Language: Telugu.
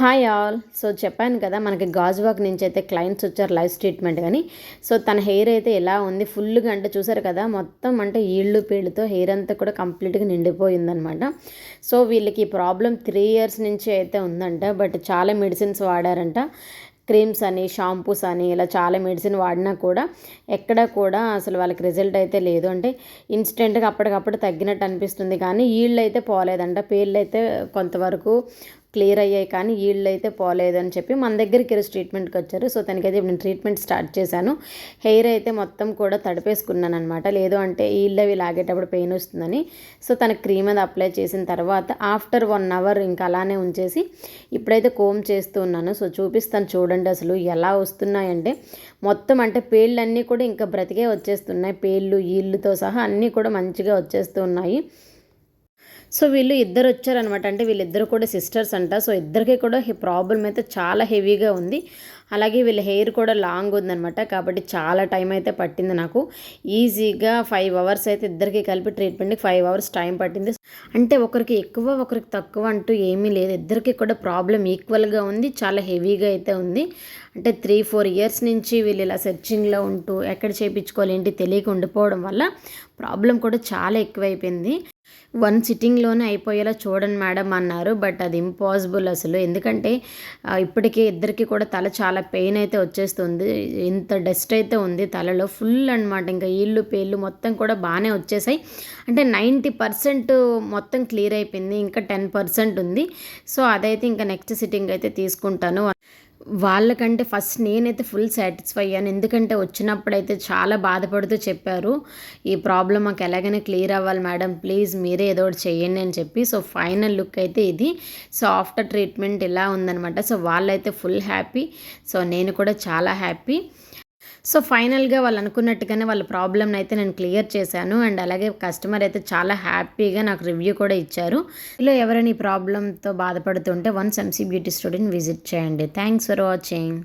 Hi all. సో చెప్పాను కదా మనకి గాజువాక్ నుంచి అయితే క్లయింట్స్ వచ్చారు లైవ్ ట్రీట్మెంట్ కానీ సో తన హెయిర్ అయితే ఎలా ఉంది ఫుల్గా అంటే చూసారు కదా మొత్తం అంటే ఈళ్ళు పీళ్ళతో హెయిర్ అంతా కూడా కంప్లీట్గా నిండిపోయిందనమాట సో వీళ్ళకి ఈ ప్రాబ్లం త్రీ ఇయర్స్ నుంచి అయితే ఉందంట. బట్ చాలా మెడిసిన్స్ వాడారంట. క్రీమ్స్ అని షాంపూస్ అని ఇలా చాలా మెడిసిన్ వాడినా కూడా ఎక్కడ కూడా అసలు వాళ్ళకి రిజల్ట్ అయితే లేదు. అంటే ఇన్స్టెంట్గా అప్పటికప్పుడు తగ్గినట్టు అనిపిస్తుంది. కానీ ఈళ్ళు అయితే పోలేదంట. పేర్లు అయితే కొంతవరకు క్లియర్ అయ్యాయి కానీ ఈళ్ళు అయితే పోలేదని చెప్పి మన దగ్గరికి ఈరోజు ట్రీట్మెంట్కి వచ్చారు. సో తనకైతే ఇప్పుడు నేను ట్రీట్మెంట్ స్టార్ట్ చేశాను. హెయిర్ అయితే మొత్తం కూడా తడిపేసుకున్నాను అనమాట లేదు అంటే ఈళ్ళు అవి లాగేటప్పుడు పెయిన్ వస్తుందని. సో తన క్రీమ్ అది అప్లై చేసిన తర్వాత ఆఫ్టర్ వన్ అవర్ ఇంకా అలానే ఉంచేసి ఇప్పుడైతే కోమ్ చేస్తూ ఉన్నాను. సో చూపిస్తాను చూడండి అసలు ఎలా వస్తున్నాయంటే మొత్తం అంటే పేళ్ళన్నీ కూడా ఇంకా బ్రతికే వచ్చేస్తున్నాయి. పేళ్ళు ఈళ్ళతో సహా అన్నీ కూడా మంచిగా వచ్చేస్తూ ఉన్నాయి. సో వీళ్ళు ఇద్దరు వచ్చారనమాట అంటే వీళ్ళిద్దరు కూడా సిస్టర్స్ అంట. సో ఇద్దరికి కూడా ప్రాబ్లం అయితే చాలా హెవీగా ఉంది. అలాగే వీళ్ళ హెయిర్ కూడా లాంగ్ ఉందనమాట కాబట్టి చాలా టైం అయితే పట్టింది నాకు. ఈజీగా ఫైవ్ అవర్స్ అయితే ఇద్దరికి కలిపి ట్రీట్మెంట్కి ఫైవ్ అవర్స్ టైం పట్టింది. అంటే ఒకరికి ఎక్కువ ఒకరికి తక్కువ అంటూ ఏమీ లేదు. ఇద్దరికి కూడా ప్రాబ్లం ఈక్వల్గా ఉంది. చాలా హెవీగా అయితే ఉంది. అంటే త్రీ ఫోర్ ఇయర్స్ నుంచి వీళ్ళు ఇలా సెర్చింగ్లో ఉంటూ ఎక్కడ చేయించుకోవాలి ఏంటి తెలియక ఉండిపోవడం వల్ల ప్రాబ్లం కూడా చాలా ఎక్కువైపోయింది. వన్ సిట్టింగ్లోనే అయిపోయేలా చూడండి మేడం అన్నారు. బట్ అది ఇంపాసిబుల్ అసలు. ఎందుకంటే ఇప్పటికే ఇద్దరికి కూడా తల చాలా పెయిన్ అయితే వచ్చేస్తుంది. ఇంత డస్ట్ అయితే ఉంది తలలో. ఫుల్ అనమాట ఇంకా ఈళ్ళు పేళ్ళు మొత్తం కూడా బాగానే వచ్చేసాయి. అంటే నైంటీ పర్సెంట్ మొత్తం క్లియర్ అయిపోయింది. ఇంకా టెన్ పర్సెంట్ ఉంది. సో అదైతే ఇంకా నెక్స్ట్ సిట్టింగ్ అయితే తీసుకుంటాను. వాళ్ళకంటే ఫస్ట్ నేనైతే ఫుల్ సాటిస్ఫై అయ్యాను. ఎందుకంటే వచ్చినప్పుడైతే చాలా బాధపడుతూ చెప్పారు ఈ ప్రాబ్లం మాకు ఎలాగైనా క్లియర్ అవ్వాలి మేడం ప్లీజ్ మీరే ఏదో ఒకటి చేయండి అని చెప్పి. సో ఫైనల్ లుక్ అయితే ఇది. సో ఆఫ్టర్ ట్రీట్మెంట్ ఇలా ఉందనమాట సో వాళ్ళైతే ఫుల్ హ్యాపీ. సో నేను కూడా చాలా హ్యాపీ. సో ఫైనల్గా వాళ్ళు అనుకున్నట్టుగానే వాళ్ళ ప్రాబ్లమ్ని అయితే నేను క్లియర్ చేశాను. అండ్ అలాగే కస్టమర్ అయితే చాలా హ్యాపీగా నాకు రివ్యూ కూడా ఇచ్చారు. ఇలా ఎవరైనా ఈ ప్రాబ్లంతో బాధపడుతుంటే వన్స్ ఎంసీ బ్యూటీ స్టూడియోని విజిట్ చేయండి. Thanks for watching.